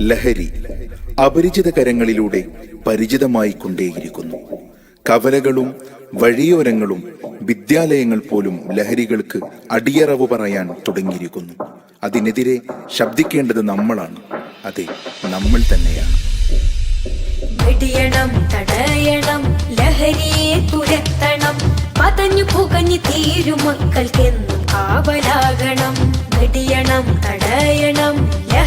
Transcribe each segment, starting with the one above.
ലഹരി അപരിചിത കരങ്ങളിലൂടെ പരിചിതമായി കൊണ്ടേയിരിക്കുന്നു കവലകളും വഴിയോരങ്ങളും വിദ്യാലയങ്ങൾ പോലും ലഹരികൾക്ക് അടിയറവ് പറയാൻ തുടങ്ങിയിരിക്കുന്നു. അതിനെതിരെ ശബ്ദിക്കേണ്ടത് നമ്മളാണ്. അതെ നമ്മൾ തന്നെയാണ്. വെടിയണം തടയണം ലഹരിയെ തുരത്തണം. പതഞ്ഞു കാവലാകണം. വെടിയണം തടയണം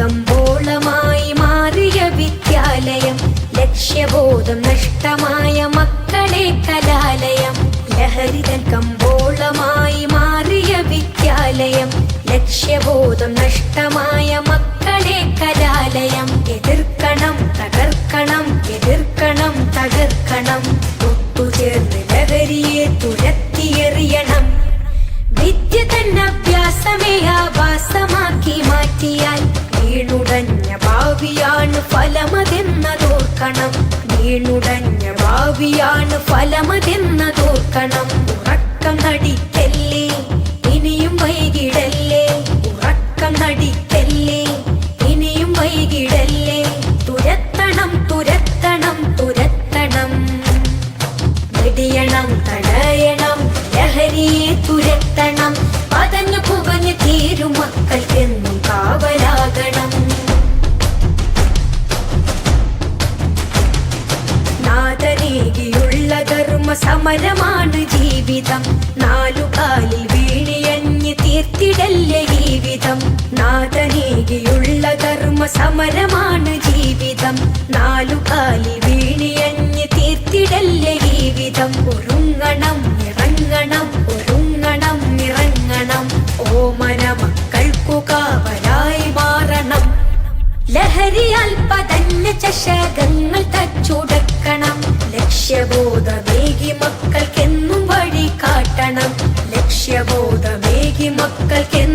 കമ്പോളമായി മാറിയ വിദ്യാലയം ലക്ഷ്യബോധം നഷ്ടമായ മക്കളെ കലാലയം. ലഹരിതൻ കമ്പോളമായി മാറിയ വിദ്യാലയം ലക്ഷ്യബോധം നഷ്ടമായ മക്കളെ കലാലയം. എതിർക്കണം തകർക്കണം എതിർക്കണം തകർക്കണം. ഒത്തുചേർന്ന് ലഹരിയെ തുരത്തിയെറിയണം. വിദ്യ തന്നെ അഭ്യാസമേ ആഭാസമാക്കി മാറ്റിയാൽ ഫലമതെന്നതോർക്കണം. വീണുടഞ്ഞ ഭാവിയാണ് ഫലമതെന്നതോർക്കണം. ഉറക്കം നടിക്കല്ലേ? ഇനിയും വൈകിടല്ലേ? ഉറക്കം നടിക്കല്ലേ? ഇനിയും വൈകിടല്ലേ? തുരത്തണം തുരത്തണം തുരത്തണം. വെടിയണം തടയണം ലഹരിയെ തുരത്തണം. സമരമാണ് ജീവിതം. നാലു കാലിൽ വീണിയഞ്ഞ് തീർത്തിടല്ലേ ജീവിതം. നാദനേകിയുള്ള ധർമ്മ സമരമാണ് ജീവിതം. നാലു കാലിൽ വീണിയഞ്ഞ് തീർത്തിടല്ലേ ജീവിതം. ഒരുങ്ങണം ഇറങ്ങണം ഒരുങ്ങണം ഇറങ്ങണം. ഓമന മക്കൾക്കു കാവലായി മാറണം. ലഹരിയാൽ പതഞ്ഞ ചഷകങ്ങൾ തച്ചുടക്കണം. ലക്ഷ്യബോധമേകി കാട്ടണം